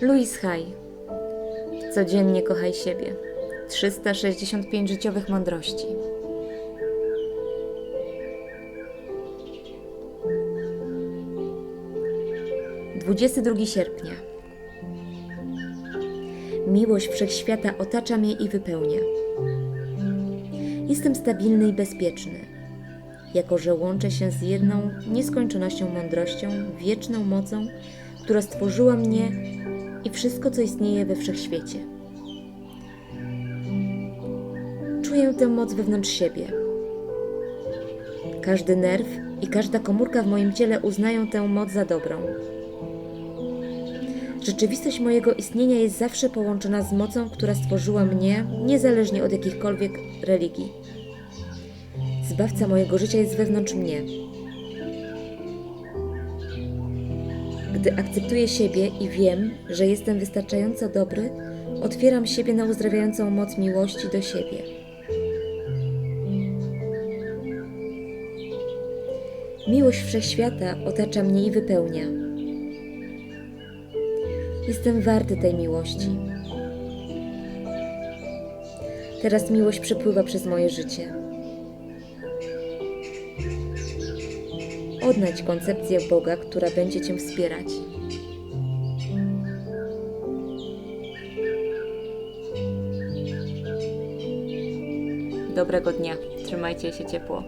Louis Hay. Codziennie kochaj siebie. 365 życiowych mądrości. Dwudziesty drugi sierpnia. Miłość wszechświata otacza mnie i wypełnia. Jestem stabilny i bezpieczny, jako że łączę się z jedną nieskończonością mądrością, wieczną mocą, która stworzyła mnie i wszystko, co istnieje we wszechświecie. Czuję tę moc wewnątrz siebie. Każdy nerw i każda komórka w moim ciele uznają tę moc za dobrą. Rzeczywistość mojego istnienia jest zawsze połączona z mocą, która stworzyła mnie, niezależnie od jakichkolwiek religii. Zbawca mojego życia jest wewnątrz mnie. Gdy akceptuję siebie i wiem, że jestem wystarczająco dobry, otwieram siebie na uzdrawiającą moc miłości do siebie. Miłość wszechświata otacza mnie i wypełnia. Jestem warty tej miłości. Teraz miłość przepływa przez moje życie. Odnajdź koncepcję Boga, która będzie Cię wspierać. Dobrego dnia. Trzymajcie się ciepło.